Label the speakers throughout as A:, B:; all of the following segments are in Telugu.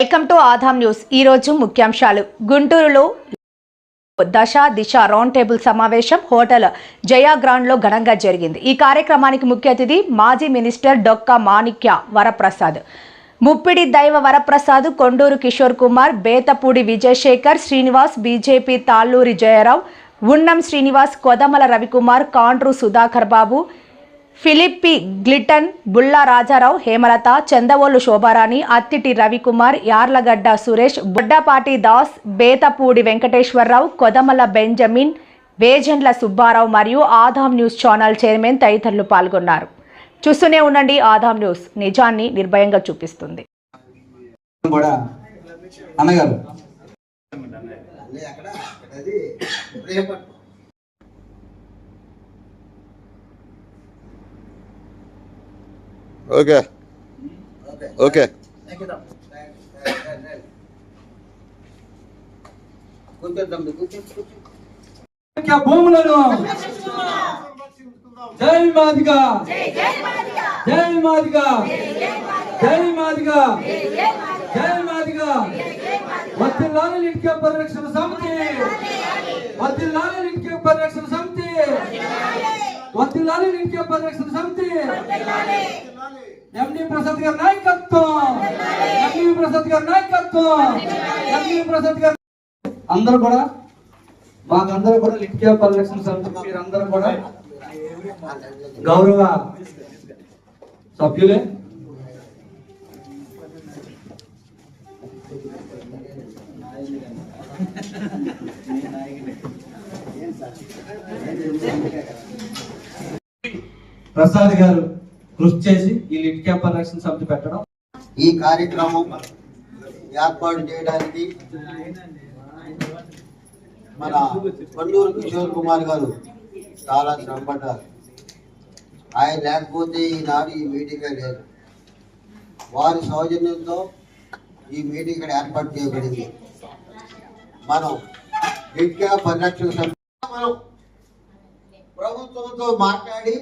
A: Welcome to ఆధాం news. ఈ రోజు ముఖ్యాంశాలు. గుంటూరులో దశ దిశ రౌండ్ టేబుల్ సమావేశం హోటల్ జయా గ్రౌండ్లో ఘనంగా జరిగింది. ఈ కార్యక్రమానికి ముఖ్య అతిథి మాజీ minister Dokka Manikya Varaprasad. Muppidi Daiva Varaprasad Konduru Kishore Kumar Bethapudi Vijayasekhar Srinivas BJP Talluri Jayarao Unnam Srinivas Kodamala Ravikumar Kandru Sudhakar Babu Philippi గ్లిటన్ Bulla Rajarao Hemalatha Chandavolu Shobharani Attiti Ravikumar Yarlagadda Suresh Buddapati Das Bethapudi Venkateswararao Kodamala Benjamin Vejendla Subbarao మరియు ఆదాం న్యూస్ ఛానల్ చైర్మన్ తదితరులు పాల్గొన్నారు. చూస్తూనే ఉండండి ఆదాం న్యూస్. నిజాన్ని నిర్భయంగా చూపిస్తుంది.
B: అన్నగారు.
C: ఓకే. ఓకే.
B: భూములను జై మాదిక జై మాదిక జై మాదిక జై మాదిగా. వద్దిల్లాలి లిట్కే పరిరక్షణ సమితి. వద్దిల్లాలి లిట్కే పరిరక్షణ సమితి. వద్దిల్లాలి లిట్కే పరిరక్షణ సమితి. ఎండి ప్రసాద్ గారి నాయకత్వం ఎండి ప్రసాద్ గారి నాయకత్వం ఎండి ప్రసాద్ గారి అందరూ కూడా మాకందరూ కూడా లిట్కే పరిరక్షణ సమితి మీరందరూ కూడా గౌరవ సభ్యులే. ప్రసాద్ గారు కృషి చేసి ఈ క్యాప్ పరిరక్షణ సమితి పెట్టడం.
D: ఈ కార్యక్రమం ఏర్పాటు చేయడానికి మన కొండూరు కిషోర్ కుమార్ గారు చాలా శ్రమపడ్డారు. ఆయన లేకపోతే ఈనాడు ఈ మీటింగ్ లేదు. వారి సౌజన్యంతో ఈ మీటింగ్ ఇక్కడ ఏర్పాటు చేయబడింది. మనం విద్యా పరిరక్షణ సమితి మనం ప్రభుత్వంతో మాట్లాడి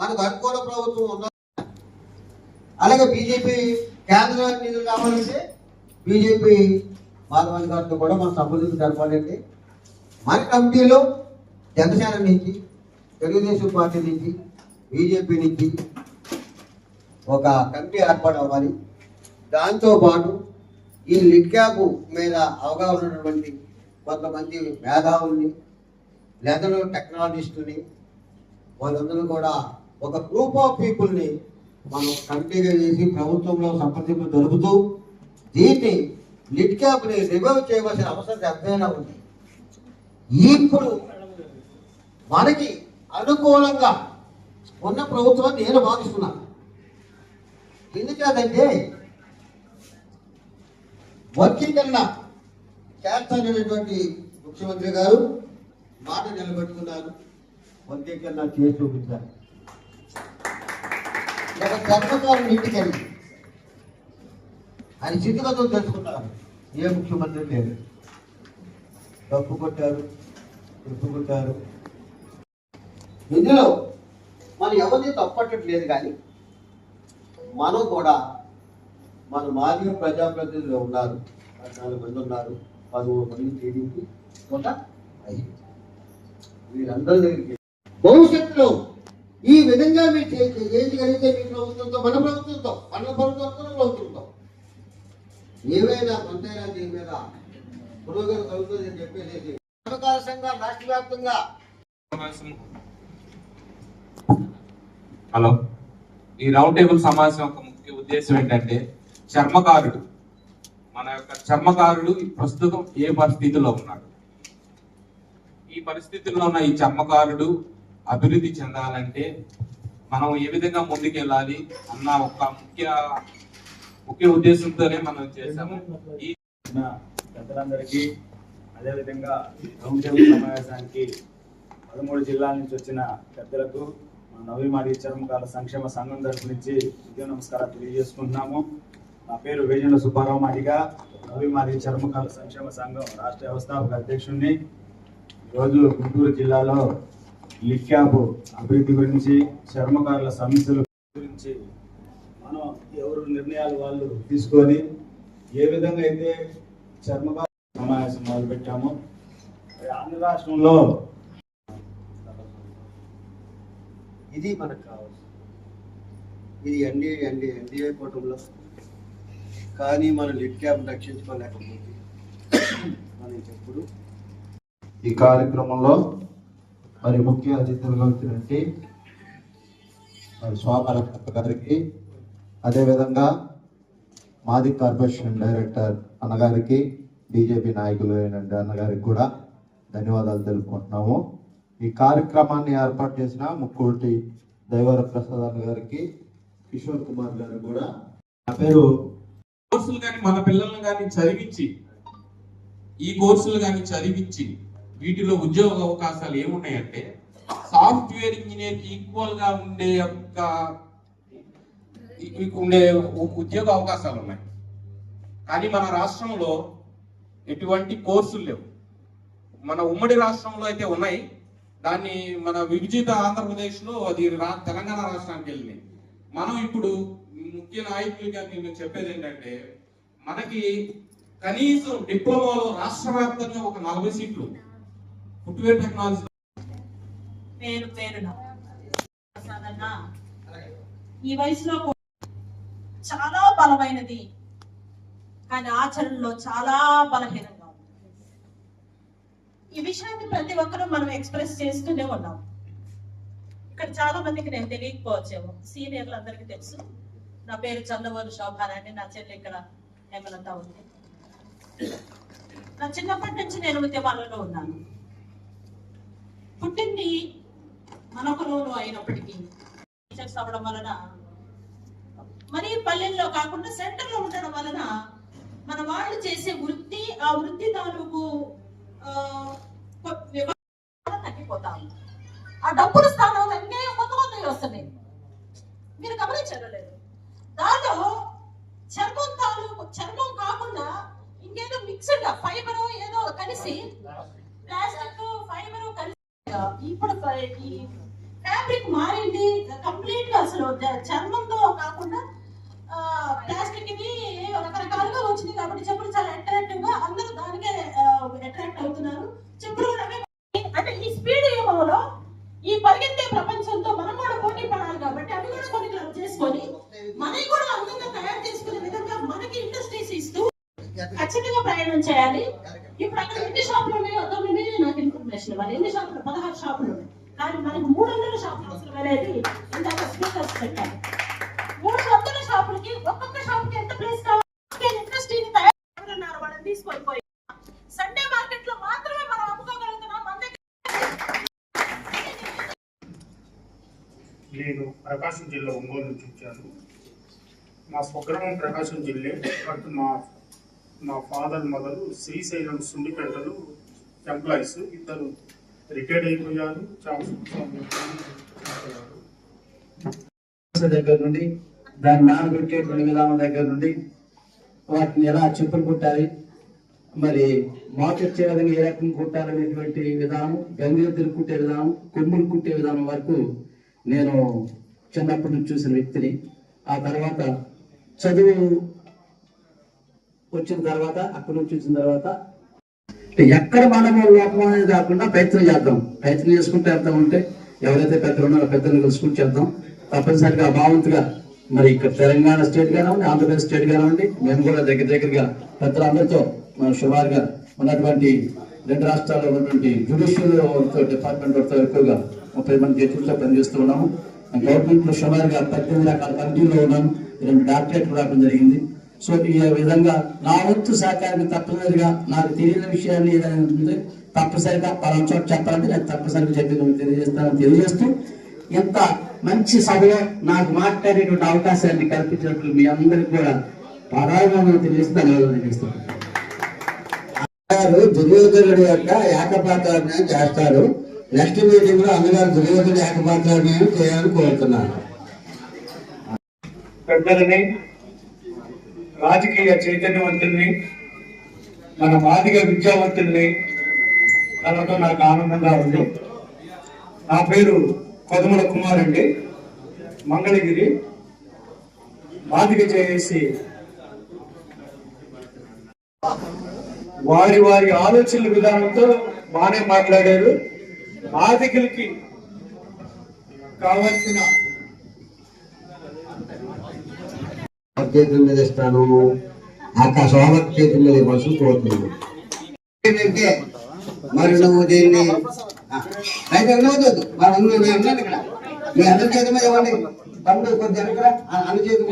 D: మనకు అనుకూల ప్రభుత్వం ఉందా అలాగే బీజేపీ కేంద్ర నిధులు కావాలంటే బీజేపీ మాధవన్ గారితో కూడా మనం సంప్రదించి జరపాలండి. మన కమిటీలో జనసేన నుంచి తెలుగుదేశం పార్టీ నుంచి బీజేపీ నుంచి ఒక కమిటీ ఏర్పాటు అవ్వాలి. దాంతో పాటు ఈ లిడ్ క్యాప్ మీద అవగాహన ఉన్నటువంటి కొంతమంది మేధావుల్ని లేదా టెక్నాలజిస్టుని వాళ్ళందరూ కూడా ఒక గ్రూప్ ఆఫ్ పీపుల్ని మనం కమిటీగా చేసి ప్రభుత్వంలో సంప్రదింపు జరుపుతూ దీన్ని లిడ్ క్యాప్ని రివైవ్ చేయవలసిన అవసరం ఎంతైనా ఉంది. ఇప్పుడు మనకి అనుకూలంగా ఉన్న ప్రభుత్వం నేను భావిస్తున్నాను. ఎందుచేతంటే వర్గీకరణ చేస్తాననేటువంటి ముఖ్యమంత్రి గారు మాట నిలబెట్టుకున్నారు. వర్గీకరణ చేసి చూపించారు. ఒక చర్మకారు ఇంటికి వెళ్ళి ఆయన స్థితిగతులు తెలుసుకున్నారు. ఏ ముఖ్యమంత్రి లేదు డబ్బు కొట్టారు డబ్బు కొట్టారు. ఇందులో మనం ఎవరిని తప్పట్టట్లేదు కానీ మనం కూడా మన మాజీ ప్రజాప్రతినిధులు ఉన్నారు. పద్నాలుగు మంది ఉన్నారు. పదమూడు మంది టీడీపీ ఒక ఐదు వీరందరి దగ్గరికి భవిష్యత్తులో ఈ విధంగా మీరు చే- చే- చేయగలిగితే మీ ప్రభుత్వంతో మన ప్రభుత్వంతో మన ప్రభుత్వంతో ప్రభుత్వంతో. ఏవైనా కొంతైనా దీని మీద? పురోగతి కలుగుతుంది అని చెప్పేసి సహకార సంఘం రాష్ట్ర వ్యాప్తంగా.
E: హలో. ఈ రౌండ్ టేబుల్ సమావేశం యొక్క ముఖ్య ఉద్దేశం ఏంటంటే చర్మకారుడు. మన యొక్క చర్మకారుడు ప్రస్తుతం ఏ పరిస్థితిలో ఉన్నాడు? ఈ పరిస్థితుల్లో ఉన్న ఈ చర్మకారుడు అభివృద్ధి చెందాలంటే మనం ఏ విధంగా ముందుకెళ్ళాలి అన్న ఒక ముఖ్య ముఖ్య ఉద్దేశంతోనే మనం చేశాము. ఈ
F: పెద్దలందరికీ అదేవిధంగా రౌండ్ టేబుల్ సమావేశానికి పదమూడు జిల్లాల నుంచి వచ్చిన పెద్దలకు నవీ నవీమారి చర్మకాల సంక్షేమ సంఘం తరపు నుంచి విద్యా నమస్కారాలు తెలియజేసుకుంటున్నాము. నా పేరు వేజండ్ల సుబ్బారావు మాదిగా నవీమారి చర్మకాల సంక్షేమ సంఘం రాష్ట్ర వ్యవస్థాపక అధ్యక్షుడిని ఈరోజు గుంటూరు జిల్లాలో లిడ్ అభివృద్ధి గురించి చర్మకారుల సమస్యల గురించి మనం ఎవరు నిర్ణయాలు వాళ్ళు తీసుకొని ఏ విధంగా అయితే చర్మకార సమావేశం మొదలుపెట్టామో ఆంధ్ర రాష్ట్రంలో
D: ఇది మనకు కావాల్సింది. ఇది ఎన్డీఏ ఎన్డీఏ ఎన్డీఏ కూటమిలో. కానీ మనం లిడ్ క్యాప్ రక్షించుకోలేకపోతే మనం ఎప్పుడు
G: ఈ కార్యక్రమంలో మరి ముఖ్య అతిథులుగా వచ్చినట్టు మరి స్వామరత్న గారికి అదేవిధంగా మాది కార్పొరేషన్ డైరెక్టర్ అన్నగారికి బీజేపీ నాయకులు అయిన అన్నగారికి కూడా ధన్యవాదాలు తెలుపుకుంటున్నాము. ఈ కార్యక్రమాన్ని ఏర్పాటు చేసిన ముక్కోటి దైవర ప్రసాద్ అన్న గారికి కిషోర్ కుమార్ గారు కూడా. నా పేరు
E: కోర్సులు కానీ మన పిల్లల్ని కానీ చదివించి ఈ కోర్సులు కానీ చదివించి వీటిలో ఉద్యోగ అవకాశాలు ఏమున్నాయంటే సాఫ్ట్వేర్ ఇంజనీర్ ఈక్వల్గా ఉండే యొక్క ఉండే ఉద్యోగ అవకాశాలు ఉన్నాయి. కానీ మన రాష్ట్రంలో ఎటువంటి కోర్సులు లేవు. మన ఉమ్మడి రాష్ట్రంలో అయితే ఉన్నాయి. దాన్ని మన విభజిత ఆంధ్రప్రదేశ్లో అది రా తెలంగాణ రాష్ట్రానికి వెళ్ళినాయి మనం ఇప్పుడు ముఖ్య నాయకులుగా నేను చెప్పేది ఏంటంటే మనకి కనీసం డిప్లొమాలో రాష్ట్ర వ్యాప్తంగా ఒక నలభై సీట్లు ఫుట్వేర్ టెక్నాలజీ
H: పేరు పేరున ఈ వయసులో కూడా చాలా బలమైనది. కానీ ఆచరణలో చాలా బలహీనంగా ఉంది. ఈ విషయాన్ని ప్రతి ఒక్కరూ మనం ఎక్స్ప్రెస్ చేస్తూనే ఉన్నాం. ఇక్కడ చాలా మందికి నేను తెలియకపోవచ్చేమో. సీనియర్లు అందరికీ తెలుసు. నా పేరు చందవోలు శోభారాణి. నా చెల్లి ఇక్కడ హేమలత ఉంది. నా చిన్నప్పటి నుంచి నేను ఉద్యమాలలో ఉన్నాను. పుట్టింది మనకులోను అయినప్పటికీ టీచర్స్ అవ్వడం వలన మరి పల్లెల్లో కాకుండా సెంటర్లో ఉండడం వలన మన వాళ్ళు చేసే వృత్తి ఆ వృత్తి తాలూకు ఆ, తగ్గిపోతాయి. ఆ డబ్బుల స్థానంలో అన్నీ కొత్త కొత్తవి వస్తున్నాయి. మీరు గమనించలేదు లేదు చర్మం తాలూకు చర్మం కాకుండా ఇంకేదో మిక్స్డ్ ఫైబర్ ఏదో కలిసి ప్లాస్టిక్ ఫైబర్ కలిసి వాళ్ళకి ఫ్యాబ్రిక్ మారింది కంప్లీట్గా అసలు చర్మంతో కాకుండా ప్లాస్టిక్ ఇవి రకరకాలుగా వచ్చింది కాబట్టి చెప్పులు చాలా అట్రాక్టివ్గా అందరూ దానికే అట్రాక్ట్ అవుతున్నారు. చెప్పులు అంటే ఈ స్పీడ్ యుగంలో ఈ పరిగెత్తే ప్రపంచంతో మనం కూడా పోటీ పడాలి కాబట్టి అవి కూడా కొన్ని క్లబ్ చేసుకొని మనకి కూడా అందంగా తయారు చేసుకునే విధంగా మనకి ఇండస్ట్రీస్ ఇస్తూ ఖచ్చితంగా ప్రయాణం చేయాలి. ఇప్పుడు అక్కడ ఎన్ని షాపులు ఉన్నాయో తొమ్మిది నాకు ఇన్ఫర్మేషన్ ఇవ్వాలి ఎన్ని షాపులు పదహారు షాపులు ఉన్నాయి. కానీ మనకు మూడు వందల షాపులు అవసరం అనేది ఇందాక స్పీకర్స్ పెట్టారు మూడు వందల షాపులకి ఒక్కొక్క షాపుకి ఎంత ప్లేస్ కావాలి? ఇండస్ట్రీని తయారు ఎవరున్నారు? తీసుకొని సండే మార్కెట్లో మాత్రమే మనం అమ్ముకోగలుగుతున్నాం. మన దగ్గర
I: నేను ప్రకాశం జిల్లా ఒంగోలు నుంచి వచ్చాను. మా స్వగ్రామం ప్రకాశం జిల్లే. బట్ మా మా ఫాదర్ మదరు శ్రీశైలం సుండిపెంటలు ఎంప్లాయీస్ ఇద్దరు రిటైర్డ్ అయిపోయారు. చాలా
B: దగ్గర నుండి దాన్ని నానబెట్టేటువంటి విధానం దగ్గర నుండి వాటిని ఎలా చెప్పులు కుట్టాలి మరి మాకు వచ్చే విధంగా ఏ రకం కుట్టాలనేటువంటి విధానం గంగలు కుట్టే విధానం కొమ్ములు కుట్టే విధానం వరకు నేను చిన్నప్పటి నుంచి చూసిన వ్యక్తిని. ఆ తర్వాత చదువు వచ్చిన తర్వాత అక్కడి నుంచి వచ్చిన తర్వాత ఎక్కడ మనము లోపం అనేది కాకుండా ప్రయత్నం చేద్దాం. ప్రయత్నం చేసుకుంటూ వెళ్తా ఉంటే ఎవరైతే పెద్దలు ఉన్నారో పెద్దలు కలుసుకుంటూ చేద్దాం. తప్పనిసరిగా భావంతుగా మరి ఇక్కడ తెలంగాణ స్టేట్ కానివ్వండి ఆంధ్రప్రదేశ్ స్టేట్ కానివ్వండి మేము కూడా దగ్గర దగ్గరగా పెద్దలందరితో మన సుమారుగా ఉన్నటువంటి రెండు రాష్ట్రాల్లో ఉన్నటువంటి జ్యుడిషియల్ డిపార్ట్మెంట్ వారితో ఎక్కువగా ముప్పై మంది జడ్జిలతో పనిచేస్తూ ఉన్నాము. గవర్నమెంట్లో సుమారుగా పద్దెనిమిది రకాల కమిటీల్లో ఉన్నాము. రెండు డాక్టరేట్ రావడం జరిగింది. సో ఈ విధంగా నా వంతు సహకారాన్ని తప్పనిసరిగా నాకు తెలియని విషయాన్ని ఏదైనా ఉంటే తప్పనిసరిగా పలానా చోట చెప్పాలంటే నేను తప్పనిసరిగా చెప్పి మీకు తెలియజేస్తానని తెలియజేస్తూ ఇంత మంచి సభలో నాకు మాట్లాడేటువంటి అవకాశాన్ని కల్పించినట్లు మీ అందరికి కూడా పరాగణం తెలియజేస్తూ ధన్యవాదాలు తెలియజేస్తున్నాను.
J: గారు దుర్యోధనుడి యొక్క ఏకపాత్రాభినయం చేస్తారు. నెక్స్ట్ మీటింగ్లో అన్నగారు దుర్యోధనుడు ఏకపాత్రాభినయం చేయాలని కోరుతున్నాను
I: పెద్దలని రాజకీయ చైతన్యవంతుల్ని మన మాదిగ విద్యావంతుల్ని కలవటం నాకు ఆనందంగా ఉంది. నా పేరు కొదమల కుమార్ అండి. మంగళగిరి మాదిగ చేసి వారి వారి ఆలోచనల విధానంతో బాగానే మాట్లాడారు. మాదికలకి కావాల్సిన
D: చేతుల మీద ఇస్తాను అక్క శోభ చేతుల మీద కోసం కోరుతున్నాను ఏంటంటే మరి నువ్వు దీన్ని అయితే ఉండవద్దు మరి నువ్వు నేను ఉన్నాను ఇక్కడ మీ అందరి చేతి మీద ఇవ్వండి పండు ఇక్కడ అన్న చేతి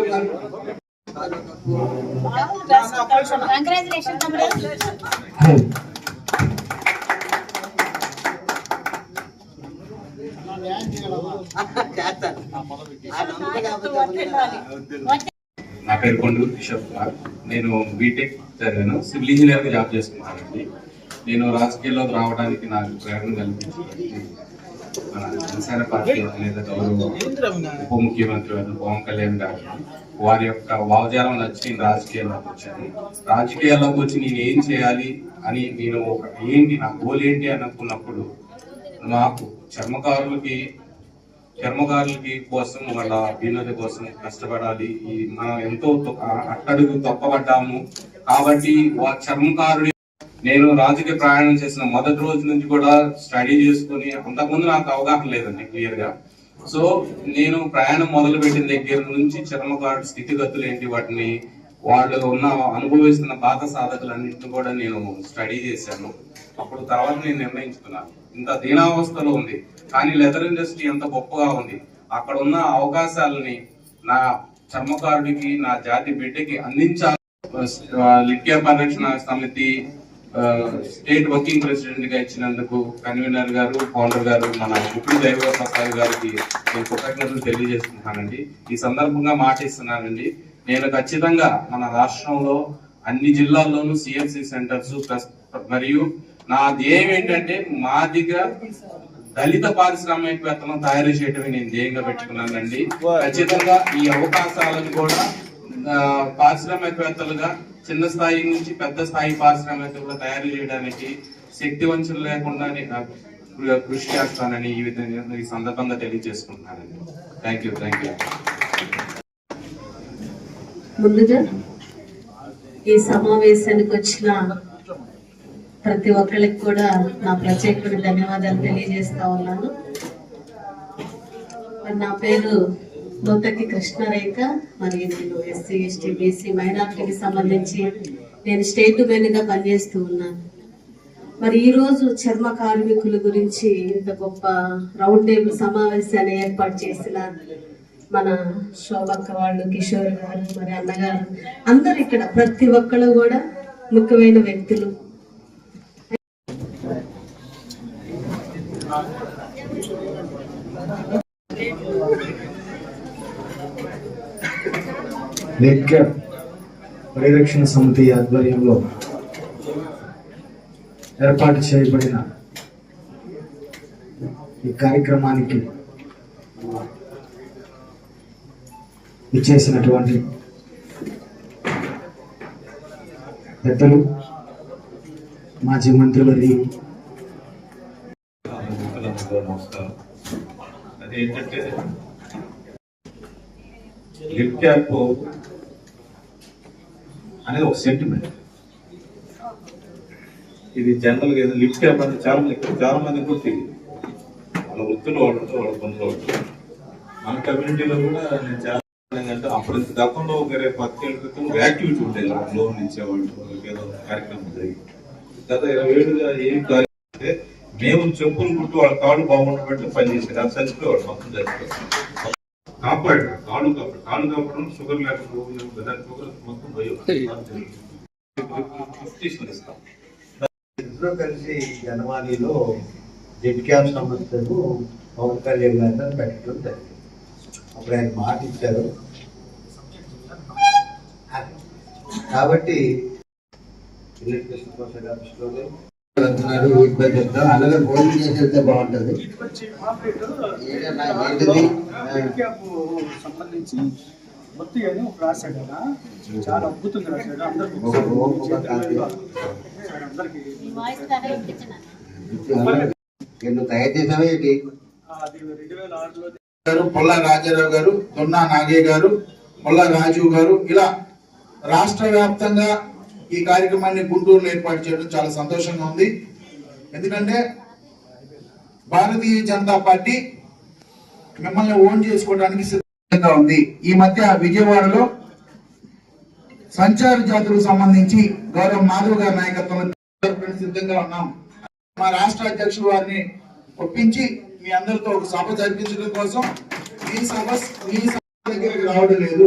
E: పేరు కొండూరు కిషోర్ కుమార్ నేను బీటెక్ చదివాను. సివిల్ ఇంజనీర్గా జాబ్ జాబ్ చేసుకున్నానండి. నేను రాజకీయాల్లోకి రావడానికి నాకు ప్రేరణ కల్పించింది మన జనసేన పార్టీ అధినేత గౌరవ ఉప ముఖ్యమంత్రి పవన్ కళ్యాణ్ గారు వారి యొక్క భావజాలం నచ్చి నేను రాజకీయాల్లోకి వచ్చాను. రాజకీయాల్లోకి వచ్చి నేను ఏం చేయాలి అని నేను ఒక ఏంటి నా గోల్ ఏంటి అనుకున్నప్పుడు నాకు చర్మకారులకి చర్మకారులకి కోసం వాళ్ళ అభ్యున్నతి కోసం కష్టపడాలి. ఈ మనం ఎంతో అట్టడుగు తొక్కబడ్డాము కాబట్టి వా చర్మకారుడి నేను రాజకీయ ప్రయాణం చేసిన మొదటి రోజు నుంచి కూడా స్టడీ చేసుకుని అంతకుముందు నాకు అవగాహన లేదండి క్లియర్గా సో నేను ప్రయాణం మొదలు పెట్టిన దగ్గర నుంచి చర్మకారుడి స్థితిగతులు ఏంటి? వాటిని వాళ్ళు ఉన్న అనుభవిస్తున్న బాధ సాధకులన్నింటిని కూడా నేను స్టడీ చేశాను. అప్పుడు తర్వాత నేను నిర్ణయించుకున్నాను ఇంత దీనావస్థలో ఉంది. కానీ లెదర్ ఇండస్ట్రీ ఎంత గొప్పగా ఉంది. అక్కడ ఉన్న అవకాశాలని నా చర్మకారుడికి నా జాతి బిడ్డకి అందించాలి. ఆ, పరిరక్షణ సమితి స్టేట్ వర్కింగ్ ప్రెసిడెంట్గా ఇచ్చినందుకు కన్వీనర్ గారు ఫౌండర్ గారు మన ముప్పుడు దైవ ప్రసాద్ గారికి నేను కృతజ్ఞతలు తెలియజేస్తున్నానండి. ఈ సందర్భంగా మాట ఇస్తున్నానండి. నేను ఖచ్చితంగా మన రాష్ట్రంలో అన్ని జిల్లాల్లోనూ సిఎఫ్సి సెంటర్స్ మరియు నా ధ్యేయం ఏంటంటే మాదిగా దళిత పారిశ్రామికవేత్తలను తయారు చేయటమే నేను ధ్యేయంగా పెట్టుకున్నానండి. ఖచ్చితంగా ఈ అవకాశాలను కూడా పారిశ్రామికవేత్తలుగా చిన్న స్థాయి నుంచి పెద్ద స్థాయి పారిశ్రామికవేత్తలుగా తయారు చేయడానికి శక్తి వంచన లేకుండా కృషి చేస్తానని ఈ విధంగా ఈ సందర్భంగా తెలియజేసుకుంటున్నానండి. థ్యాంక్ యూ థ్యాంక్ యూ
K: ముందుగా ఈ సమావేశానికి వచ్చిన ప్రతి ఒక్కరికి కూడా నా ప్రత్యేకమైన ధన్యవాదాలు తెలియజేస్తా ఉన్నాను. మరి నా పేరు నూతకి కృష్ణరేఖ. మరి నేను ఎస్సీ ఎస్టీ బీసీ మైనార్టీకి సంబంధించి నేను స్టేట్గా పనిచేస్తూ ఉన్నాను. మరి ఈరోజు చర్మ కార్మికుల గురించి ఇంత గొప్ప రౌండ్ టేబుల్ సమావేశాన్ని ఏర్పాటు చేసిన మన శోభక్క వాళ్ళు కిషోర్ గారు మరి అన్నగారు అందరు ఇక్కడ ప్రతి ఒక్కళ్ళు కూడా ముఖ్యమైన వ్యక్తులు.
I: నెట్ పరిరక్షణ సమితి ఆధ్వర్యంలో ఏర్పాటు చేయబడిన ఈ కార్యక్రమానికి ఇచ్చేసినటువంటి పెద్దలు మాజీ మంత్రులు
L: నమస్కారం అదేంటంటే లిప్ క్యాప్ అనేది ఒక సెంటిమెంట్ ఇది జనరల్గా లిప్ క్యాప్ అనేది చాలా మంది చాలా మంది కూడా తెలియదు. వాళ్ళ వృత్తులు వాడుతూ వాళ్ళ పనులు వాడుతూ మన కమ్యూనిటీలో కూడా నేను చాలా ఏంటంటే అప్పుడు ఇంత గతంలో ఇరవై పదిహేను క్రితం యాక్టివిటీ ఉండేది. లోన్ ఇచ్చేవాళ్ళు ఏదో కార్యక్రమం జరిగి గత ఇరవై ఏడుగా ఏం కార్యక్రమం అంటే మేము చెప్పులు కుట్టు వాళ్ళ కాళ్ళు బాగుండబట్టి పనిచేసేది అది చచ్చిపోయేవాడు మొత్తం చచ్చిపోయాడు కాపాడు కాళ్ళు కాపాడు కాళ్ళు కాపాడడం షుగర్ లేకపోతే దాని షుగర్ మొత్తం ఇస్తాం.
J: ఇద్దరు కలిసి జనవాణిలో జెడ్ క్యాప్ సంస్థను పవన్ కళ్యాణ్ గారిని పెట్టడం జరిగింది. అప్పుడు ఆయన మాట ఇచ్చారు. కాబట్టి
D: వీటిపై చెప్తాం అలాగే భోజనం చేసి వెళ్తే బాగుంటది. ఏదన్నా ఏంటిది?
I: సంబంధించి మొత్తం అని ఒక రాశాడు కదా చాలా అద్భుతంగా రాశాడు అందరికి అది రెండు వేల ఆరులో
M: గారు పొల్ల రాజారావు గారు దొన్నా నాగే గారు పొల్ల రాజీవ్ గారు ఇలా రాష్ట్ర వ్యాప్తంగా ఈ కార్యక్రమాన్ని గుంటూరులో ఏర్పాటు చేయడం చాలా సంతోషంగా ఉంది. ఎందుకంటే భారతీయ జనతా పార్టీ మిమ్మల్ని ఓన్ చేసుకోవడానికి సిద్ధంగా ఉంది. ఈ మధ్య విజయవాడలో సంచార జాతులకు సంబంధించి గౌరవ మాధవ్ గారి నాయకత్వంలో సిద్ధంగా ఉన్నాం. మా రాష్ట్ర అధ్యక్షుడు వారిని ఒప్పించి మీ అందరితో ఒక సభ జరిపించడం కోసం మీ సభ మీ సభ దగ్గరికి రావడం లేదు.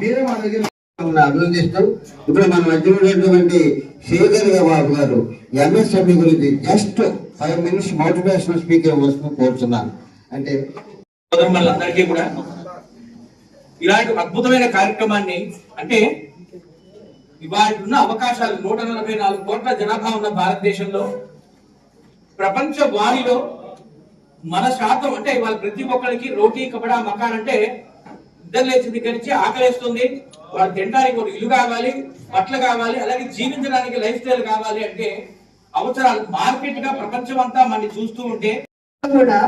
M: మీరే మా దగ్గర
D: మిమ్మల్ని అభినందిస్తూ ఇప్పుడు మన మధ్య ఉన్నటువంటి శేఖర్ బాబు గారు ఎంఎస్ఎంఈ గురించి just five minutes motivational speaker కోసం కోరుతున్నాను అంటే
N: వాళ్ళందరికీ కూడా ఇలాంటి అద్భుతమైన కార్యక్రమాన్ని అంటే ఇవాళ ఉన్న అవకాశాలు నూట నలభై నాలుగు కోట్ల జనాభా ఉన్న భారతదేశంలో ప్రపంచ వారిలో మన శాతం అంటే వాళ్ళ ప్రతి ఒక్కరికి రోటీ కపడా మకాన్ అంటే నిద్ర లేచింది దగ్గర నుంచి వాళ్ళు తినడానికి ఒక ఇల్లు కావాలి బట్టలు కావాలి అలాగే జీవించడానికి లైఫ్ స్టైల్ కావాలి అంటే అవసరాలు మార్కెట్గా ప్రపంచం అంతా మనం చూస్తూ ఉంటే
O: కూడా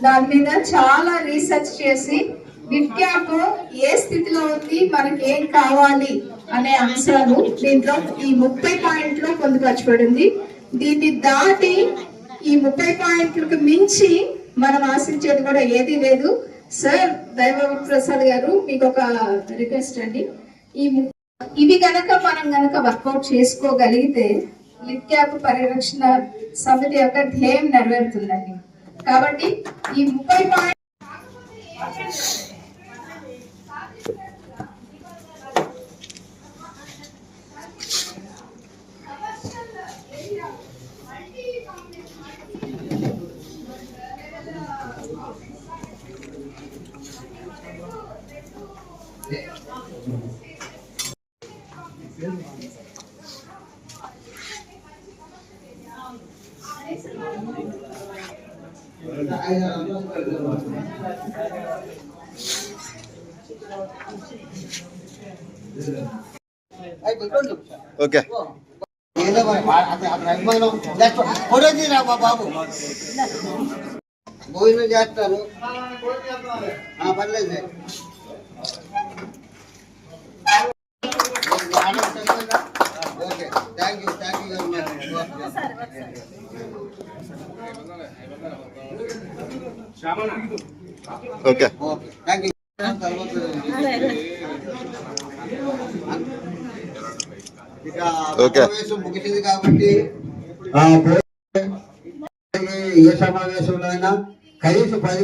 O: దాని మీద చాలా రీసెర్చ్ చేసి విద్యాకు ఏ స్థితిలో ఉంది మనకి ఏం కావాలి అనే అంశాలు దీంట్లో ఈ ముప్పై పాయింట్లు పొందుపరచబడింది. దీన్ని దాటి ఈ ముప్పై పాయింట్లకు మించి మనం ఆశించేది కూడా ఏదీ లేదు. సార్ దైవ ప్రసాద్ గారు మీకు ఒక రిక్వెస్ట్ అండి. ఈ ఇవి గనక మనం గనక వర్కౌట్ చేసుకోగలిగితే లిప్ క్యాప్ పరిరక్షణ సమితి యొక్క ధ్యేయం నెరవేరుతుందండి. కాబట్టి ఈ ముప్పై పాయింట్
D: ఫోటో తీరా మా బాబు భోజనం చేస్తాను ఆ, పర్లేదు okay thank you thank you very much
I: okay
D: okay thank you ఇక
I: ఓకే.
D: సమావేశం ముగిసింది కాబట్టి భోజనం ఏ సమావేశంలో అయినా కనీసం పది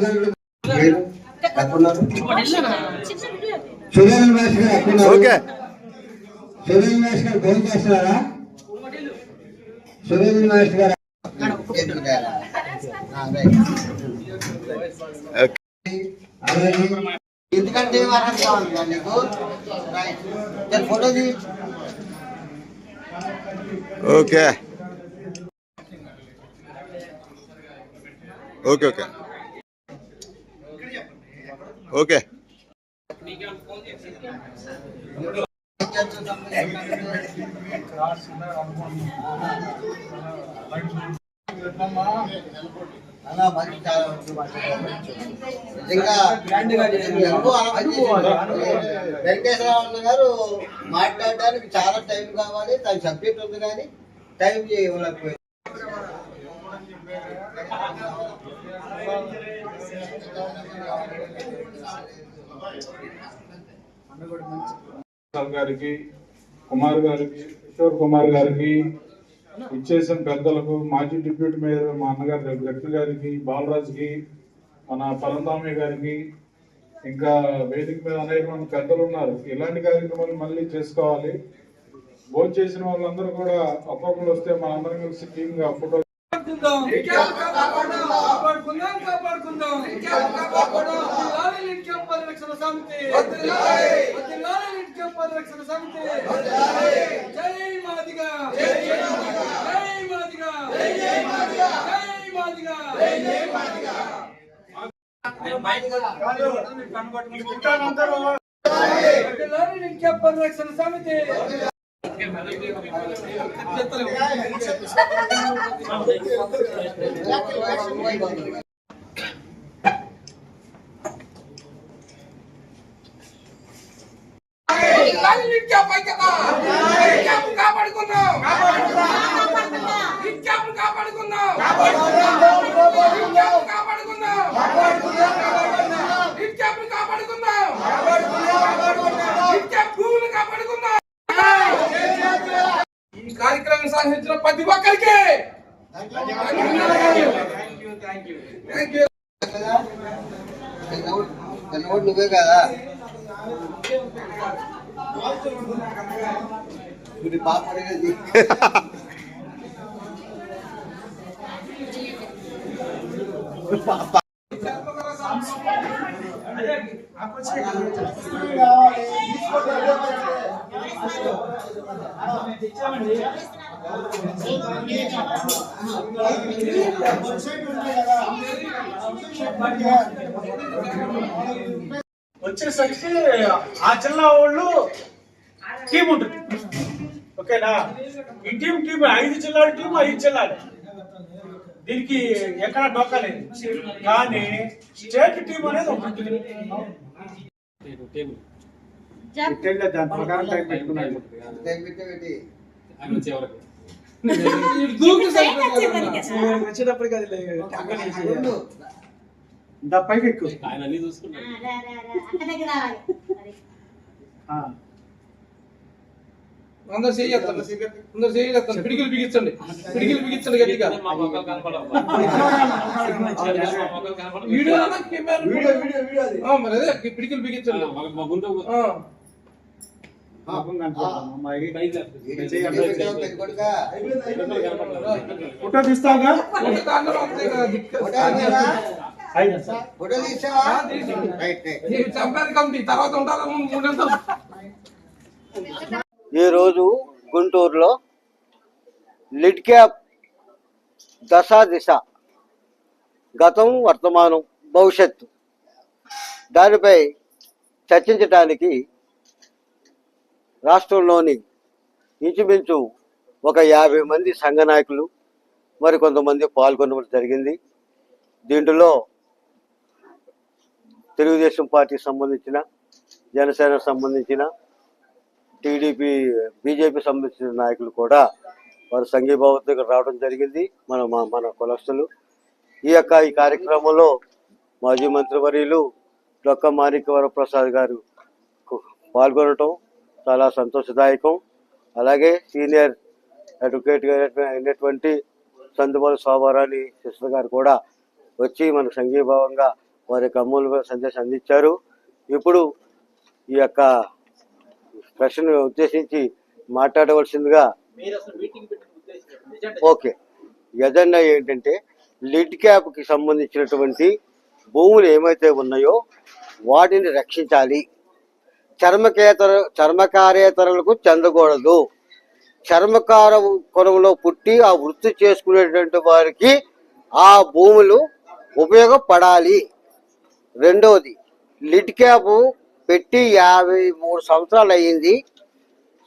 D: ఎక్కడున్నారు సురేంద్ర మేష్ గారు ఎక్కడున్నారు
I: ఓకే.
D: సురేంద్ర మేష్ గారు ఫోన్ చేస్తున్నారా? సురేంద్ర మేష్ గారు. ఎందుకంటే అర్హత కావాలి నీకు? Photo
I: okay. Okay okay. Okay.
D: Venkateswararao గారు మాట్లాడడానికి చాలా టైం కావాలి. దాని సబ్జెక్ట్ ఉంది కానీ టైం ఇవ్వలేకపోయింది
P: సార్ గారికి కుమార్ గారికి కిషోర్ కుమార్ గారికి ఇచ్చేసిన పెద్దలకు మాజీ డిప్యూటీ మేయర్ మా అన్నగారు గట్టి గారికి బాలరాజుకి మన పరంధామి గారికి ఇంకా వేదిక మీద అనేక మంది పెద్దలు ఉన్నారు. ఇలాంటి కార్యక్రమాలు మళ్ళీ చేసుకోవాలి. భోజనం చేసిన వాళ్ళందరూ కూడా ఒక్కొక్కరు వస్తే మన అందరం కలిసి టీమ్గా ఫోటో
Q: కాపాడుకుందాం. కాపాడుకుందాం. లిట్ క్యాంప్ పరిరక్షణ సమితి. క్యాంప్ పరిరక్షణ సమితి. జై మాదిగా. జై మాదిగా. జై మాదిగా. జై మాదిగా. వర్ధిల్లాలి లిట్ క్యాంప్ పరిరక్షణ సమితి. కాపాడుకుందాం కాపాడుకుందాం
N: కాపాడుకుందాం ప్రతి ఒక్కరికి
J: నువ్వే కదా ఇప్పుడు పాప
I: వచ్చేసరికి ఆ జిల్లా వాళ్ళు టీం ఉంటుంది. ఓకేనా? ఈ టీం టీం ఐదు జిల్లాల టీం ఐదు జిల్లాలు దీనికి ఎక్కడ డొక్కలేదు కానీ స్టేట్ టీం అనేది దాని ప్రకారం టైం పెట్టుకున్నాడు
J: పెట్టేది
N: దూకి సరిపోతుంది
I: వచ్చేటప్పటికి అది పైకి ఎక్కువ. ఆ.
N: అందరు చేయొద్దండి అందరు చేయొద్దండి పిడికిలు బిగించండి. పిడికిలు బిగించండి గట్టిగా. వీడియో మరి అదే పిడికిలు బిగించండి ఆ.
I: పాపం కనపడతాం అమ్మాయి
J: కొడుకా
I: ఫోటో తీస్తాగా
N: ఒక దాంట్లో అంతే కదా దిక్కు.
J: ఫోటో తీసావా?
I: అయినా సార్
J: ఫోటో తీసావా
N: ఆ, తీసి.
J: రైట్ రైట్
N: ఈ చంపేది కమిటీ తర్వాత ఉంటారు మూడెంతలు
J: ఈరోజు గుంటూరులో లిడ్ క్యాప్ దశ దిశ గతం వర్తమానం భవిష్యత్తు దానిపై చర్చించటానికి రాష్ట్రంలోని ఇంచుమించు ఒక యాభై మంది సంఘ నాయకులు మరి కొంతమంది పాల్గొనడం జరిగింది. దీంట్లో తెలుగుదేశం పార్టీకి సంబంధించిన జనసేన సంబంధించిన టీడీపీ బీజేపీ సంబంధించిన నాయకులు కూడా వారు సంఘీభావంతో దగ్గర రావడం జరిగింది. మన మన కులస్తులు. ఈ యొక్క ఈ కార్యక్రమంలో మాజీ మంత్రివర్యులు డొక్క మాణిక్య ప్రసాద్ గారు పాల్గొనటం చాలా సంతోషదాయకం. అలాగే సీనియర్ అడ్వకేట్ అయినటువంటి సందుబాలు శోభారాణి సిస్టర్ గారు కూడా వచ్చి మనకు సంఘీభావంగా వారి యొక్క సందేశం అందించారు. ఇప్పుడు ఈ యొక్క ప్రశ్న ఉద్దేశించి మాట్లాడవలసిందిగా ఓకే. ఎజెండా ఏంటంటే లిడ్ క్యాప్కి సంబంధించినటువంటి భూములు ఏమైతే ఉన్నాయో వాటిని రక్షించాలి. చర్మకేతర చర్మకార్యేతరులకు చెందకూడదు. చర్మకార కొనంలో పుట్టి ఆ వృత్తి చేసుకునేటువంటి వారికి ఆ భూములు ఉపయోగపడాలి. రెండవది లిడ్ క్యాప్ పెట్టి యాభై మూడు సంవత్సరాలు అయ్యింది.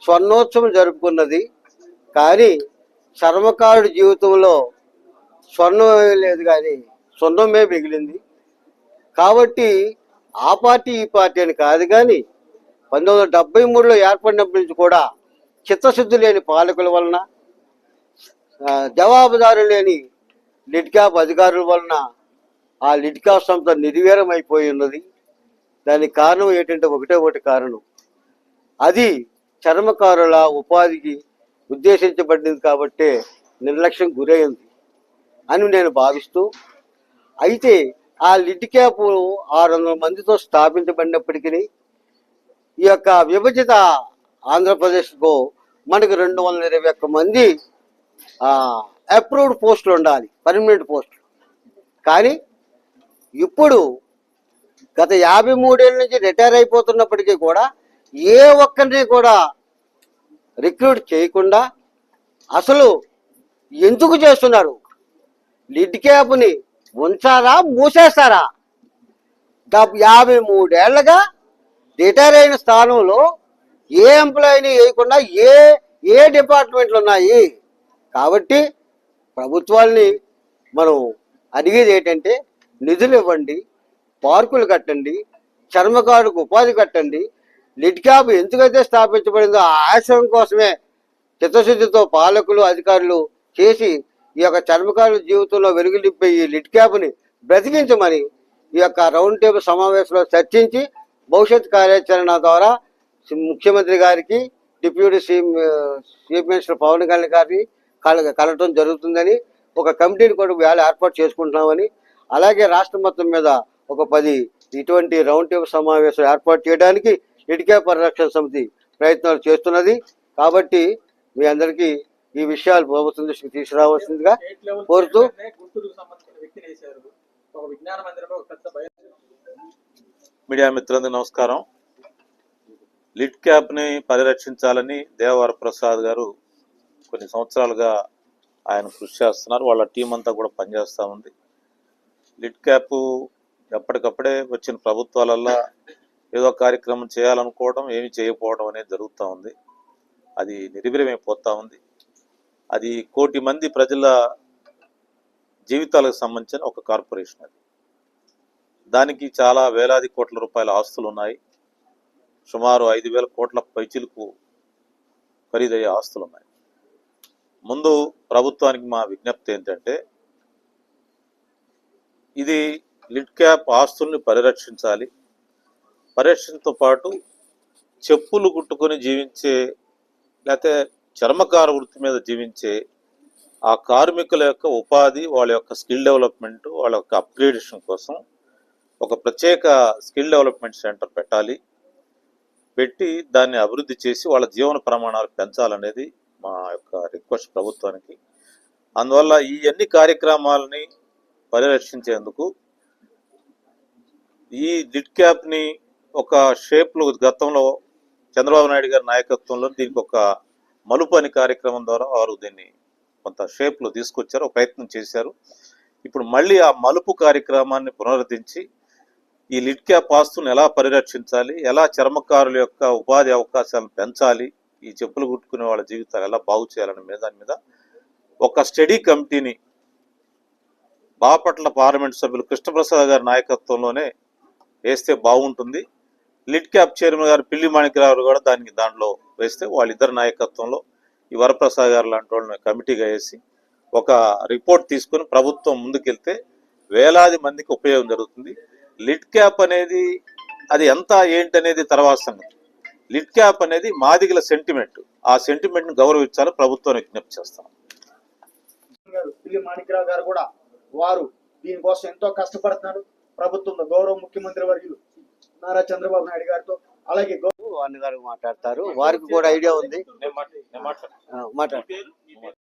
J: స్వర్ణోత్సవం జరుపుకున్నది. కానీ చర్మకారుడి జీవితంలో స్వర్ణమే లేదు కానీ స్వర్ణమే మిగిలింది. కాబట్టి ఆ పార్టీ ఈ పార్టీ అని కాదు కానీ పంతొమ్మిది వందల డెబ్బై మూడులో ఏర్పడినప్పటి నుంచి కూడా చిత్తశుద్ధి లేని పాలకుల వలన జవాబుదారు లేని లిడ్ క్యాప్ అధికారుల వలన ఆ లిడ్ క్యాప్ సంస్థ నిర్వీరమైపోయి ఉన్నది. దానికి కారణం ఏంటంటే ఒకటే ఒకటి కారణం. అది చర్మకారుల ఉపాధికి ఉద్దేశించబడింది కాబట్టే నిర్లక్ష్యం గురైంది అని నేను భావిస్తూ అయితే ఆ లిడ్ క్యాప్ ఆరు వందల మందితో స్థాపించబడినప్పటికీ ఈ యొక్క విభజిత ఆంధ్రప్రదేశ్కు మనకు రెండు వందల ఇరవై ఒక్క మంది అప్రూవ్డ్ పోస్టులు ఉండాలి పర్మనెంట్ పోస్టులు కానీ ఇప్పుడు గత యాభై మూడేళ్ళ నుంచి రిటైర్ అయిపోతున్నప్పటికీ కూడా ఏ ఒక్కరిని కూడా రిక్రూట్ చేయకుండా అసలు ఎందుకు చేస్తున్నారు? లిడ్ క్యాబ్ని ఉంచారా మూసేస్తారా? డబ్ యాభై మూడేళ్ళగా రిటైర్ అయిన స్థానంలో ఏ ఎంప్లాయీని వేయకుండా ఏ ఏ డిపార్ట్మెంట్లు ఉన్నాయి? కాబట్టి ప్రభుత్వాల్ని మనం అడిగేది ఏంటంటే నిధులు ఇవ్వండి పార్కులు కట్టండి చర్మకారుకు ఉపాధి కట్టండి లిడ్ క్యాబ్ ఎందుకైతే స్థాపించబడిందో ఆ ఆశయం కోసమే చిత్తశుద్ధితో పాలకులు అధికారులు చేసి ఈ యొక్క చర్మకారుల జీవితంలో వెలుగు నింపే ఈ లిడ్ క్యాబ్ని బ్రతికించమని ఈ యొక్క రౌండ్ టేబుల్ సమావేశంలో చర్చించి భవిష్యత్ కార్యాచరణ ద్వారా ముఖ్యమంత్రి గారికి deputy CM chief minister Pawan Kalyan గారిని
D: కల కలగటం జరుగుతుందని ఒక కమిటీని కూడా వేళ ఏర్పాటు చేసుకుంటున్నామని అలాగే రాష్ట్ర మొత్తం మీద ఒక పది ఇటువంటి రౌండ్ టేబుల్ సమావేశం ఏర్పాటు చేయడానికి ఇటుకే పరిరక్షణ సమితి ప్రయత్నాలు చేస్తున్నది. కాబట్టి మీ అందరికీ ఈ విషయాలు ప్రభుత్వం దృష్టికి తీసుకురావాల్సిందిగా కోరుతూ
L: మీడియా మిత్రులందరికీ నమస్కారం. లిడ్ క్యాప్ని పరిరక్షించాలని దేవర ప్రసాద్ గారు కొన్ని సంవత్సరాలుగా ఆయన కృషి చేస్తున్నారు. వాళ్ళ టీం అంతా కూడా పనిచేస్తూ ఉంది. లిడ్ క్యాప్ ఎప్పటికప్పుడే వచ్చిన ప్రభుత్వాలల్లో ఏదో కార్యక్రమం చేయాలనుకోవడం ఏమి చేయకపోవడం అనేది జరుగుతూ ఉంది. అది నిర్వీర్యమైపోతూ ఉంది. అది కోటి మంది ప్రజల జీవితాలకు సంబంధించిన ఒక కార్పొరేషన్ అది. దానికి చాలా వేలాది కోట్ల రూపాయల ఆస్తులు ఉన్నాయి సుమారు ఐదు వేల కోట్ల పైచిలకు ఖరీదయ్యే ఆస్తులు ఉన్నాయి ముందు ప్రభుత్వానికి మా విజ్ఞప్తి ఏంటంటే ఇది లిడ్ క్యాప్ ఆస్తుల్ని పరిరక్షించాలి. పరిరక్షణతో పాటు చెప్పులు కుట్టుకొని జీవించే లేకపోతే చర్మకార వృత్తి మీద జీవించే ఆ కార్మికుల యొక్క ఉపాధి వాళ్ళ యొక్క స్కిల్ డెవలప్మెంట్ వాళ్ళ యొక్క అప్గ్రేడేషన్ కోసం ఒక ప్రత్యేక స్కిల్ డెవలప్మెంట్ సెంటర్ పెట్టాలి. పెట్టి దాన్ని అభివృద్ధి చేసి వాళ్ళ జీవన ప్రమాణాలు పెంచాలనేది మా యొక్క రిక్వెస్ట్ ప్రభుత్వానికి. అందువల్ల ఈ అన్ని కార్యక్రమాలని పరిరక్షించేందుకు ఈ లిడ్ క్యాప్ని ఒక షేప్లో గతంలో చంద్రబాబు నాయుడు గారి నాయకత్వంలో దీనికి ఒక మలుపు అనే కార్యక్రమం ద్వారా వారు దీన్ని కొంత షేప్లో తీసుకొచ్చారు ఒక ప్రయత్నం చేశారు. ఇప్పుడు మళ్ళీ ఆ మలుపు కార్యక్రమాన్ని పునరుద్ధరించి ఈ లిడ్ క్యాప్ ఆస్తులను ఎలా పరిరక్షించాలి? ఎలా చర్మకారుల యొక్క ఉపాధి అవకాశాలను పెంచాలి? ఈ చెప్పులు కుట్టుకునే వాళ్ళ జీవితాలు ఎలా బాగు చేయాలని మీద దాని మీద ఒక స్టడీ కమిటీని బాపట్ల పార్లమెంట్ సభ్యులు కృష్ణప్రసాద్ గారి నాయకత్వంలోనే వేస్తే బాగుంటుంది. లిడ్ క్యాప్ చైర్మన్ గారు పిల్లి మాణిక్యరావు కూడా దానికి దాంట్లో వేస్తే వాళ్ళిద్దరి నాయకత్వంలో ఈ వరప్రసాద్ గారు లాంటి వాళ్ళని కమిటీగా వేసి ఒక రిపోర్ట్ తీసుకొని ప్రభుత్వం ముందుకెళ్తే వేలాది మందికి ఉపయోగం జరుగుతుంది. లిడ్ క్యాప్ అనేది అది ఎంత ఏంటి అనేది తర్వాత సంగతి. లిడ్ క్యాప్ అనేది మాదిగల సెంటిమెంట్ ఆ సెంటిమెంట్ని గౌరవించాలని ప్రభుత్వం విజ్ఞప్తి చేస్తాం.
I: గారు పిల్లి మాణిక్యరావు గారు కూడా వారు దీనికోసం ఎంతో కష్టపడుతున్నారు. ప్రభుత్వంలో గౌరవ ముఖ్యమంత్రి వర్యులు నారా చంద్రబాబు నాయుడు గారితో అలాగే గౌరవ
D: గారు మాట్లాడతారు. వారికి కూడా ఐడియా ఉంది. మాట్లాడు